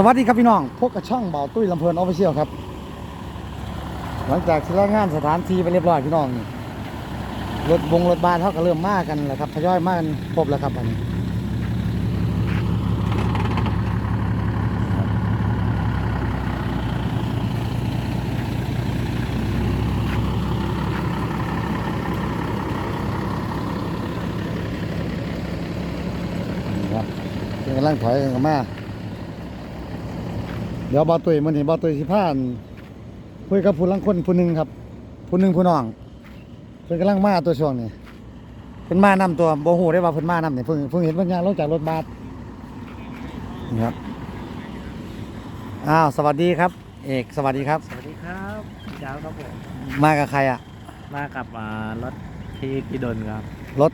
สวัสดีครับพี่น้อง พวกกระช่องเบาตุ้ยลำเพลินออฟฟิเชียลครับ หลังจากที่รางานสถานที่ไปเรียบร้อยพี่น้องนี่รถบงรถบาสเขาก็เริ่มมากันแล้วครับทยอยมากันครบแล้วครับอันนี้นี่ครับกำลังถอยกันมา เดี๋ยวบอตุยมันนี่บอตุยสิพานคุยกับผู้ลังคนผู้หนึ่งครับ ผู้หนึ่งผู้น้องเพิ่นกำลังมาตัวช่วงนี้เพิ่นมานำตัวบ่ฮู้ได้ว่าเพิ่นมานำนี่เพิ่งเพิ่งเห็นเพิ่นย่างลงจากรถบัสนี่ครับอ้าวสวัสดีครับ เอกสวัสดีครับ สวัสดีครับเจ้าครับผมมากับใครอะ มากับอ่ารถที่กิดลครับรถ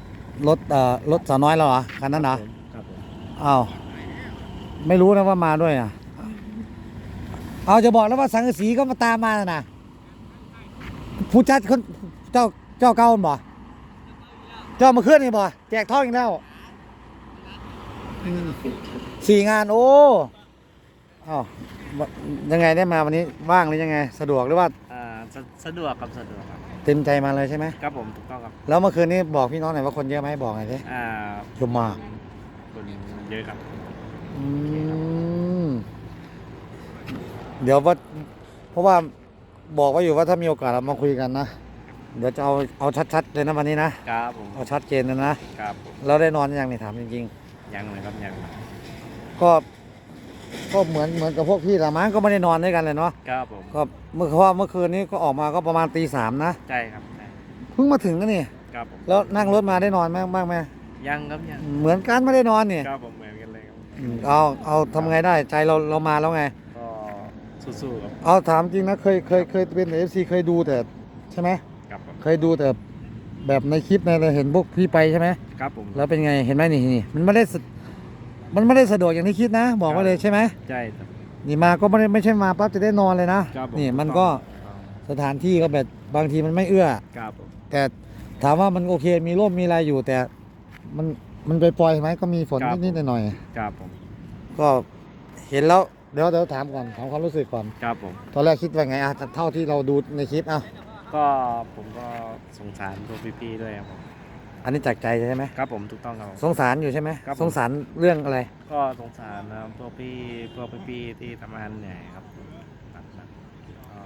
รถเอ่อรถสาวน้อยเราเหรอคันนั้นเหรอครับผมอ้าวไม่รู้นะว่ามาด้วยอะ เอาจะบอกแล้วว่าสังกะสีก็มาตามมาน่ะนะผู้จัดคนเจ้าเจ้าเก่าบ่เจ้ามาเคลื่อนนี่บ่แจกทองอีกแล้วอืมสี่งานโอ้อ้าวยังไงได้มาวันนี้ว่างหรือยังไง สะดวกหรือว่าอ่าสะสะดวกครับสะดวกครับเต็มใจมาเลยใช่ไหมครับผมถูกต้องครับแล้วเมื่อคืนนี้บอกพี่น้องหน่อยว่าคนเยอะไหมบอกหน่อยสิอ่าเยอะมากคนเยอะครับอืม เดี๋ยวว่าเพราะว่าบอกไว่าอยู่ว่าถ้ามีโอกาสเรามาคุยกันนะ เดี๋ยวจะเอาเอาชัดๆเลยนะวันนี้นะ ครับผมเอาชัดเจนเลยนะ ครับผมเราได้นอนยังนี่ถามจริงยังเลยครับยังๆ ก็ก็เหมือนเหมือนกับพวกพี่ละมั้งก็ไม่ได้นอนด้วยกันเลยเนาะ ครับผมก็เมื่อเพราะว่าเมื่อคืนนี้ก็ออกมาก็ประมาณตีสามนะ ใช่ครับใช่เพิ่งมาถึงนะนี่ ครับผมแล้วนั่งรถมาได้นอนไหมบ้างไหมยังครับยังเหมือนกันไม่ได้นอนนี่ ครับผมเหมือนกันเลยครับอืมเอาเอาทำไงได้ใจเราเรามาแล้วไงก็ สู้ๆครับ เอาถามจริงนะเคยเคยเคยเป็นเอฟซีเคยดูแต่ใช่ไหมครับผมเคยดูแต่แบบในคลิปในเราเห็นพวกพี่ไปใช่ไหมครับผม แล้วเป็นไงเห็นไหมนี่นี่มันไม่ได้สะมันไม่ได้สะดวกอย่างที่คิดนะ บอกไว้เลยใช่ไหมใช่ครับ นี่มาก็ไม่ได้ไม่ใช่มาปั๊บจะได้นอนเลยนะครับผมนี่มันก็สถานที่ก็แบบบางทีมันไม่เอื้อ ครับผม แต่ถามว่ามันโอเคมีร่มมีอะไรอยู่ แต่มันมันไปปล่อยๆไหมก็มีฝนนิดๆหน่อยครับผม ๆก็เห็นแล้ว เดี๋ยวเดี๋ยวถามก่อนถามความรู้สึกก่อน ครับผม ตอนแรกคิดว่าไงอะเท่าที่เราดูในคลิปอะก็ผมก็สงสารพวกพี่ๆด้วยครับผมอันนี้จากใจใช่ไหมครับผมถูกต้องครับผม สงสารอยู่ใช่ไหมครับผม สงสารเรื่องอะไร ก็สงสารนะครับพวกพี่พวกพี่ๆที่ทำงานเหนื่อยครับหนักๆก็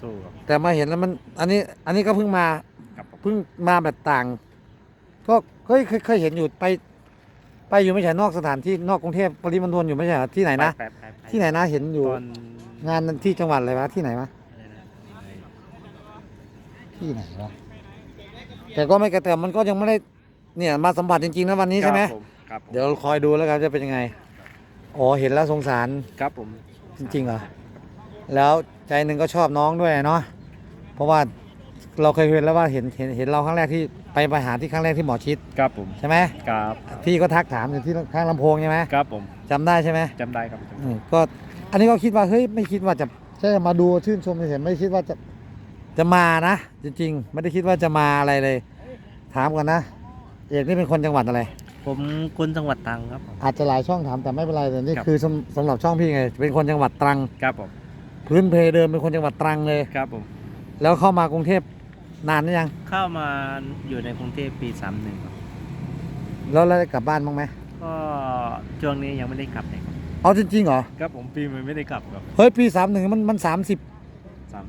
สู้ครับแต่มาเห็นแล้วมันอันนี้อันนี้ก็เพิ่งมาครับผมเพิ่งมาแบบต่าง ก็เคยเคยเคยเห็นอยู่ไป ไปอยู่ไม่ใช่นอกสถานที่นอกกรุงเทพปริมณฑลอยู่ไม่ใช่เหรอที่ไหนนะไปไปปที่ไหนนะเห็นอยู่ตอนงานที่จังหวัดอะไรวะที่ไหนวะอะไรนะที่ไหนวะแต่ก็ไม่กระแต่มันก็ยังไม่ได้เนี่ยมาสัมผัสจริงๆนะวันนี้ใช่ไหม ครับผมครับผมเดี๋ยวคอยดูแล้วกันจะเป็นยังไง อ๋อเห็นแล้วสงสารครับผมจริงๆเหรอ แล้วใจหนึ่งก็ชอบน้องด้วยเนาะ เพราะว่าเราเคยเห็นแล้วว่าเห็นเห็นเห็นเราครั้งแรกที่ ไปไปหาที่ครั้งแรกที่หมอชิดครับผมใช่ไหมครับพี่ก็ทักถามอยู่ที่ข้างลำโพงใช่ไหมครับผมจำได้ใช่ไหมจำได้ครับจำอืได้มก็อันนี้ก็คิดว่าเฮ้ยไม่คิดว่าจะแค่มาดูชื่นชมเฉยๆไม่คิดว่าจะจะมานะ จริง ๆ ไม่ได้คิดว่าจะมาอะไรเลย ถามก่อนนะ เอกนี่เป็นคนจังหวัดอะไร ผมคนจังหวัดตรังครับผม อาจจะหลายช่องถามแต่ไม่เป็นไรแต่นี่ครับ คือสำสำหรับช่องพี่ไง เป็นคนจังหวัดตรัง ครับผมพื้นเพเดิมเป็นคนจังหวัดตรังเลย ครับผมแล้วเข้ามากรุงเทพ นานหรือยัง เข้ามาอยู่ในกรุงเทพปีสามหนึ่งครับแล้วเราได้กลับบ้านบ้างไหมก็ช่วงนี้ยังไม่ได้กลับเลยครับเอาจริงๆเหรอ ครับผมปีมันไม่ได้กลับครับเฮ้ยปีสามหนึ่งมันมันสามสิบสาม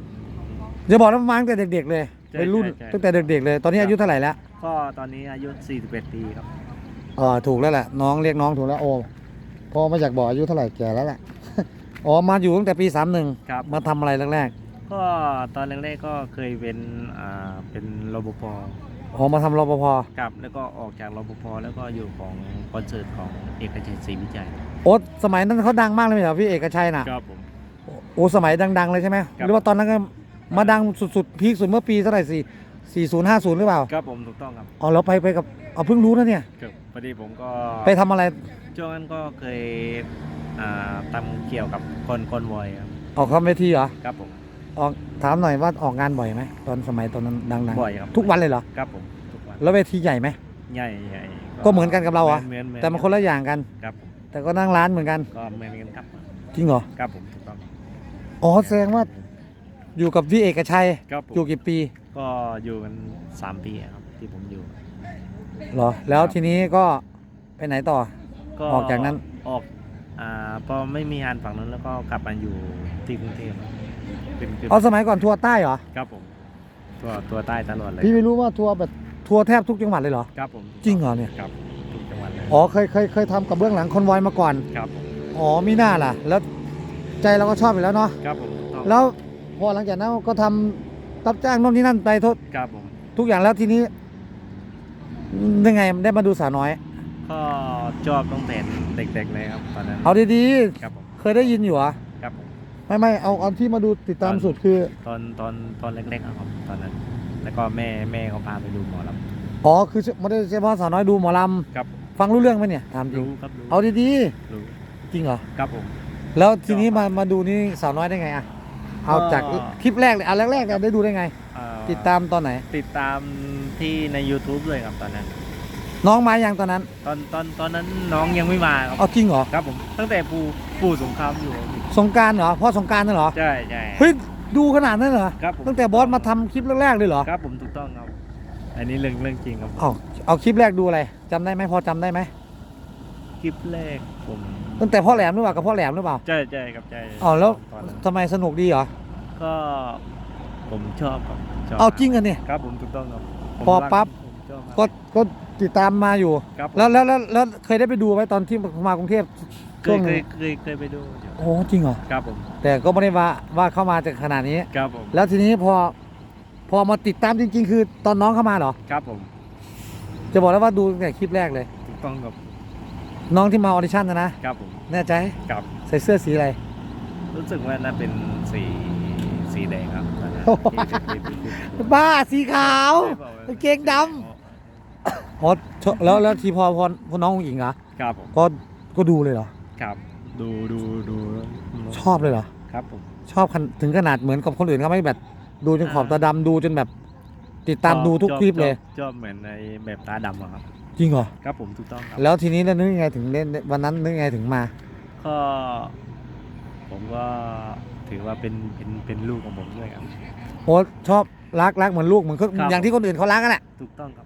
จะบอกแล้วมาตั้งแต่เด็ก ๆ เลยใช่เป็นรุ่นใช่ใช่ ตั้งแต่เด็ก ๆ เลย ตอนนี้ครับอายุเท่าไหร่แล้วก็ตอนนี้อายุ41ปีครับ เออถูกแล้วแหละน้องเรียกน้องถูกแล้วโอ้พอมาจากบอกอายุเท่าไหร่แก่แล้วแหละ อ๋อมาอยู่ตั้งแต่ปีสามหนึ่งครับ มาทำอะไรแรก ก็ตอนแรกๆก็เคยเป็นอ่าเป็นรปภๆอ๋อมาทำรปภกับ แล้วก็ออกจากรปภแล้วก็อยู่ของคอนเสิร์ตของเอกชัยศรีวิจัยโอ้สมัยนั้นเขาดังมากเลยไหมครับพี่เอกชัยน่ะครับผม โอ้สมัยดัง ๆ เลยใช่ไหมครับหรือว่าตอนนั้นก็มาดังสุดๆพีคสุดเมื่อปีเท่าไหร่สี่สี่ศูนย์ห้าศูนย์หรือเปล่าครับผมถูกต้องครับอ๋อเราไปไปกับเอาเพิ่งรู้นะเนี่ย ครับพอดีผมก็ไปทำอะไรช่วงนั้นก็เคยอ่าทำเกี่ยวกับคนคนวอยครับออกคอมเวทีเหรอครับผม ออกถามหน่อยว่าออกงานบ่อยไหมตอนสมัยตอนนั้นดังๆบ่อยครับทุกวันเลยเหรอ ครับผมทุกวันแล้วเวทีใหญ่ไหม ใหญ่ใหญ่ก็เหมือนกันกับเราอะเหมือนเหมือนแต่มันคนละอย่างกัน ครับผมแต่ก็นั่งร้านเหมือนกัน ก็เหมือนกันครับจริงเหรอ ครับผมถูกต้องอ๋อแสดงว่าอยู่กับพี่เอกชัย ครับผมอยู่กี่ปีก็อยู่กันสามปีครับ ที่ผมอยู่ เหรอ แล้วทีนี้ก็ไปไหนต่อ ก็ออกจากนั้น ออกอ่าพอไม่มีงานฝั่งนั้นแล้วก็กลับมาอยู่ที่กรุงเทพเป็นเป็นเอาสมัยก่อนทัวร์ใต้เหรอ ครับผม ตัวตัวใต้ตลอดเลยพี่ไม่รู้ว่าทัวร์แบบทัวร์แทบทุกจังหวัดเลยเหรอ ครับผมจริงเหรอเนี่ย ครับทุกจังหวัดเลยอ๋อเคยเคยเคยทำกับเบื้องหลังคอนวอยมาก่อน ครับผมอ๋อมีหน้าล่ะ แล้วใจเราก็ชอบอยู่แล้วเนาะ ครับผมถูกต้องแล้วพอหลังจากนั้นก็ทำรับจ้างโน่นนี่นั่นไปทุกครับผม ทุกอย่างแล้วทีนี้ยังไงได้มาดูสาวน้อย ก็ชอบตั้งแต่เด็กๆเลยครับตอนนั้น เอาดีครับผม ๆ เคยได้ยินอยู่เหรอครับผม ไม่ไม่เอาเอาที่มาดูติดตามสุดคือ ตอนตอนตอนเล็กๆอะครับตอนนั้น แล้วก็แม่แม่เขาพาไปดูหมอลอ๋อคือไม่ได้เฉพาะสาวน้อยดูหมอลำครับำฟังรู้เรื่องไหมเนี่ยถามจริงรู้ครับรู้เอาดีรู้ๆจริงเหรอครับผม แล้วทีนี้มามาดูนี่สาวน้อยได้ไงอะเอาจากก็ คลิปแรกเลยอันแรกๆเนี่ยได้ดูได้ไง เอ่อติดตามตอนไหน ติดตามที่ใน YouTube เลยครับตอนนั้น น้องมายังตอนนั้นตอนตอนตอนนั้นน้องยังไม่มาครับเอาจริงเหรอ ครับผมตั้งแต่ปู่ ปู่สงครามอยู่ครับสงกรารเหรอพ่อสงกรารนั่นเหรอใช่ใช่ เฮ้ยดูขนาดนั้นเหรอครับผม ตั้งแต่บอสมาทำคลิปแรกๆเลยเหรอครับผมถูกต้องครับ อันนี้เรื่องเรื่องจริงครับเอาเอาคลิปแรกดูอะไรจำได้ไหมพอจำได้ไหมคลิปแรกผมตั้งแต่พ่อแหลมหรือเปล่ากับพ่อแหลมหรือเปล่าใช่ใช่ครับใช่อ๋อแล้วตอนนั้นทำไมสนุกดีเหรอก็ผมชอบครับชบเอาจริงเหรอเนี่ย ครับผมถูกต้องครับผมพอรักปั๊บ ผมชอบครับก็ก็ติดตามมาอยู่ ครับผมแล้วแล้วแล้วแล้วเคยได้ไปดูไหมตอนที่มากรุงเทพ เคช่วยงหเคนึยงเคยเคยไปดูอยู่โอ้จริงเหรอครับผมแต่ก็ไม่ได้ว่าว่าเข้ามาจากขนาดนี้ ครับผมแล้วทีนี้พอพอมาติดตามจริง ๆ คือตอนน้องเข้ามาเหรอ ครับผมจะบอกแล้วว่าดูตั้งแต่คลิปแรกเลย ถูกต้องครับน้องที่มาออดิชั่นนะนะครับผมแน่ใจครับ ใส่เสื้อสีอะไร รู้สึกว่าน่าเป็นสีสีแดงครับตอนนั้นโอ้โหที่ที่ที่ที่บ้าสีขาวไม่บอกว่กางเกงด อ๋อชแล้วแล้วทีพอพอพอน้องหญิงเหรอครับผมก็ก็ดูเลยเหรอ ครับดูดูดูชอบเลยเหรอครับผมชอบขนถึงขนาดเหมือนกับคนอื่นเขาไหม่แบบดูจนขอบตาดำดูจนแบบ ติดตามดูทุกชอบคลิปเลยชอบชอบเหมือนในแบบตาดำอะครับจริงเหรอครับผมถูกต้องครับแล้วทีนี้แล้วนึกยังไงถึงเล่นวันนั้นนึกยังไงถึงมา ก็ผมก็ถือว่าเป็นเป็นเป็นลูกของผมด้วยครับโอ้ชอบรักรักเหมือนลูกเหมือนเขาครับอย่างที่คนอื่นเขารักกันแหละถูกต้องครับ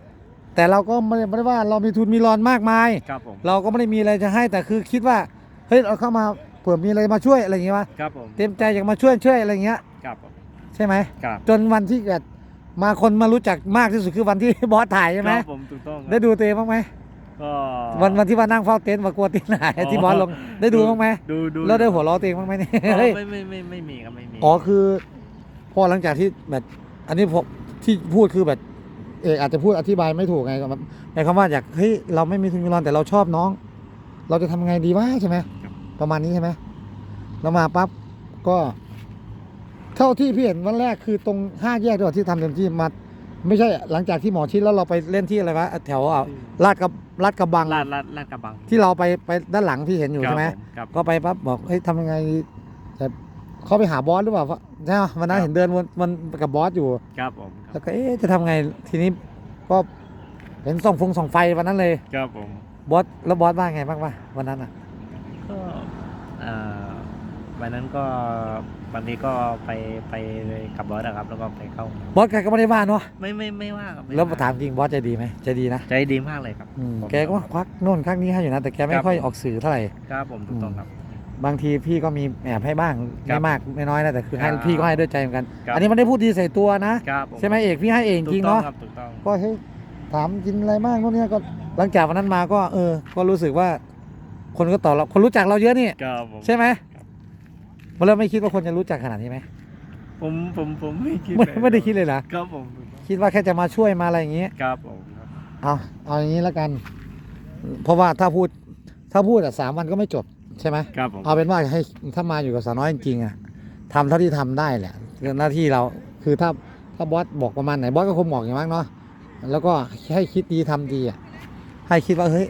แต่เราก็ไม่ได้ไม่ได้ว่าเรามีทุนมีรอนมากมายครับผมเราก็ไม่ได้มีอะไรจะให้แต่คือคิดว่า เฮ้ยเราเข้ามาเผื่อมีอะไรมาช่วยอะไรอย่างเงี้ยวะครับผมเต็มใจอยากมาช่วยช่วยอะไรอย่างเงี้ยครับผมใช่ไหมครับจนวันที่เกิดมาคนมารู้จักมากที่สุดคือวันที่ บอสถ่ายใช่ไหมครับผมถูกต้องครับได้ดูตัวเองบ้างไหมก็วันวันที่ว่านั่งเฝ้าเต็นท์มากลัวเต็นท์หายอ๋อที่บอสลงได้ดูบ้างไหมดูดูแล้วได้หัวเราะตัวเองบ้างไหมเนี่ยอ๋อเฮ้ยไม่ไม่ไม่ไม่มีครับไม่มีอ๋อคือพอหลังจากที่แบบอันนี้ผมที่พูดคือแบบเอกอาจจะพูดอธิบายไม่ถูกไงแบบหมายความว่าอยากเฮ้ยเราไม่มีทุนมีรอนแต่เราชอบน้อง เราจะทำไงดีวะใช่ไหม ประมาณนี้ใช่ไหมเรามาปั๊บก็เท่าที่พี่เห็นวันแรกคือตรงห้าแยกด้วยที่ทำเต็มที่มาไม่ใช่หลังจากที่หมอชิดแล้วเราไปเล่นที่อะไรวะแถวอะลาดกับลาดกระบังลาดลาดลาดกระบังที่เราไปไปด้านหลังพี่เห็นอยู่ใช่ไหมครับก็ไปปั๊บบอกเฮ้ยทำยังไงแต่เขาไปหาบอสหรือเปล่าใช่ไหมวันนั้นเห็นเดินวนมันกับบอสอยู่ครับผมคแล้รับวก็เอ๊ะจะทำไงทีนี้ก็เห็นส่องฟงส่องไฟวันนั้นเลยครับผมบอสแล้วบอสว่าไงบ้างวะวันนั้นอะก็เอ่อ วันนั้นก็บางทีก็ไปไปเลยกับบอสอะครับ แล้วก็ไปเข้า บอสแกก็ไม่ได้ว่าเนาะไม่ไม่ไม่ว่าครับไแล้วถามจริงบอสใจดีไหมใจดีนะใจดีมากเลยครับอืมผมแกก็ควักโน่นควักนี้ให้อยู่นะแต่แกไม่ครับค่อยออกสื่อเท่าไหร่ครับผมถูกต้องครับ บางทีพี่ก็มีแอบให้บ้างครัไม่บมากไม่น้อยนะแต่คือให้ครับพี่ก็ให้ด้วยใจเหมือนกัน ครับ อันนี้มันได้พูดดีใส่ตัวนะ ครับผใช่ไหมเอกพี่ให้เองจริงเนาะถูกต้องครับถูกต้อง ก็ให้ถามกินอะไรบ้างพวกเนี้ยก็หลังจากวันนั้นมาก็เออ ก็รู้สึกว่า คนก็ตอบเราคนรู้จักเราเยอะนี่ครับผม ใช่ไหมครับ มาเริ่มไม่คิดว่าคนจะรู้จักขนาดนี้ไหมผมผมผมไม่คิดไม่เลยไม่ได้คิดเลยนะครับผมถูกต้องคิดว่าแค่จะมาช่วยมาอะไรอย่างงี้ครับผมครับเอาเอาอย่างนี้แล้วกัน เพราะว่าถ้าพูดถ้าพูดอะสามวันก็ไม่จบใช่ไหมครับผมเอาเป็นว่าให้ถ้ามาอยู่กับสาวน้อยจริงๆอะทำเท่าที่ทำได้แหละคือหน้าที่เราคือถ้าถ้าบอสบอกประมาณไหนบอสก็คงบอกอย่างมากเนาะแล้วก็ให้คิดดีทำดีอะให้คิดว่าเฮ้ย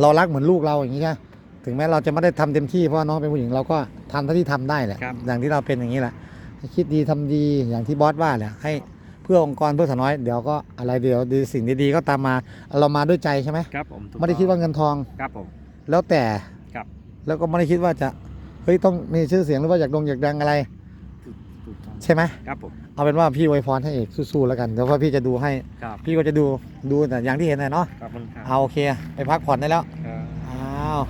เรารักเหมือนลูกเราอย่างนี้ใช่ไหมถึงแม้เราจะไม่ได้ทำเต็มที่เพราะว่าน้องเป็นผู้หญิงเราก็ทำเท่าที่ทำได้แหละครับอย่างที่เราเป็นอย่างนี้แหละให้คิดดีทำดีอย่างที่บอสว่าแหละให้เพื่อองค์กรเพื่อสาวน้อยเดี๋ยวก็อะไรเดี๋ยวดีสิ่งดีๆก็ตามมาเรามาด้วยใจใช่ไหมครับผมถูกไม่ได้คิดว่าเงินทองครับผมแล้วแต่ครับแล้วก็ไม่ได้คิดว่าจะเฮ้ยต้องมีชื่อเสียงหรือว่าอยากดงอยากดังอะไรถูกต้องใช่ไหมครับผม เอาเป็นว่าพี่อวยพรให้เอกสู้ๆแล้วกันเดี๋ยวว่าพี่จะดูให้ครับพี่ก็จะดูดูแต่อย่างที่เห็นนะเนาะขอบคุณครับเอาโอเค ไปพักผ่อนได้แล้วครับอ้าว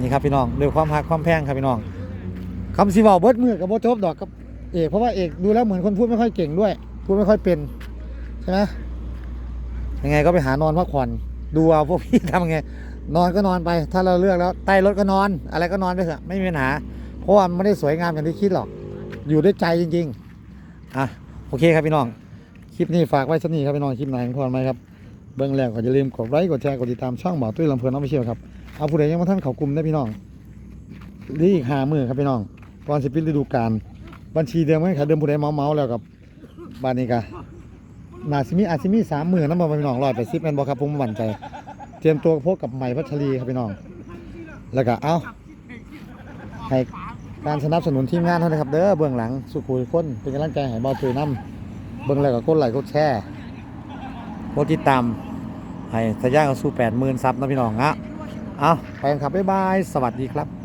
นี่ครับพี่น้องด้วยความฮักความแพงครับพี่น้องคำสิบอกเบิดมือกับโบจบดอกกับเอกเพราะว่าเอกดูแล้วเหมือนคนพูดไม่ค่อยเก่งด้วย พูดไม่ค่อยเป็นใช่ไหมยังไงก็ไปหานอนพักผ่อนดูเอาพวกพี่ทำยังไง นอนก็นอนไป ถ้าเราเลือกแล้วใต้รถก็นอน อะไรก็นอนไปเถอะไม่มีปัญหาเพราะว่ามันไม่ได้สวยงามอย่างที่คิดหรอก อยู่ด้วยใจจริง ๆ อะโอเคครับพี่น้อง คลิปนี้ฝากไว้สักนี้ครับพี่น้องคลิปไหนของพรไหมครับเบื้องแรกก็อย่าลืมกดไลค์กดแชร์กดติดตามช่องบ่าวตุ้ยลำเพลินน้องไปเชียวครับเอาผู้ใดยังมาท่านเขากลุ่มได้พี่น้องรีอีกหามือครับพี่น้องก่อนสิปิดฤดูกาลบัญชีเดิมไม่ขาเดิมผู้ใดเมาเมาแล้วกับบานนี้กะนาซิมีอาซิมีสามหมื่นน้ำมันพี่น้องร้อยไปซิปแมนบอครับผมมั่นใจ เตรียมตัวพบกับใหม่พัชรีครับพี่น้อง แล้วก็เอาให้ การสนับสนุนทีมงานเท่านะครับเด้อเบื้องหลังสุขุยคนเป็นกำลังใจให้บอลตุยน้ำเบื้องหลังก็กดไลค์กดแชร์กดติดตามให้ทะยานกับสู่แปดหมื่นซับนะพี่น้องฮะเอาไปกันครับบ๊ายบาย สวัสดีครับ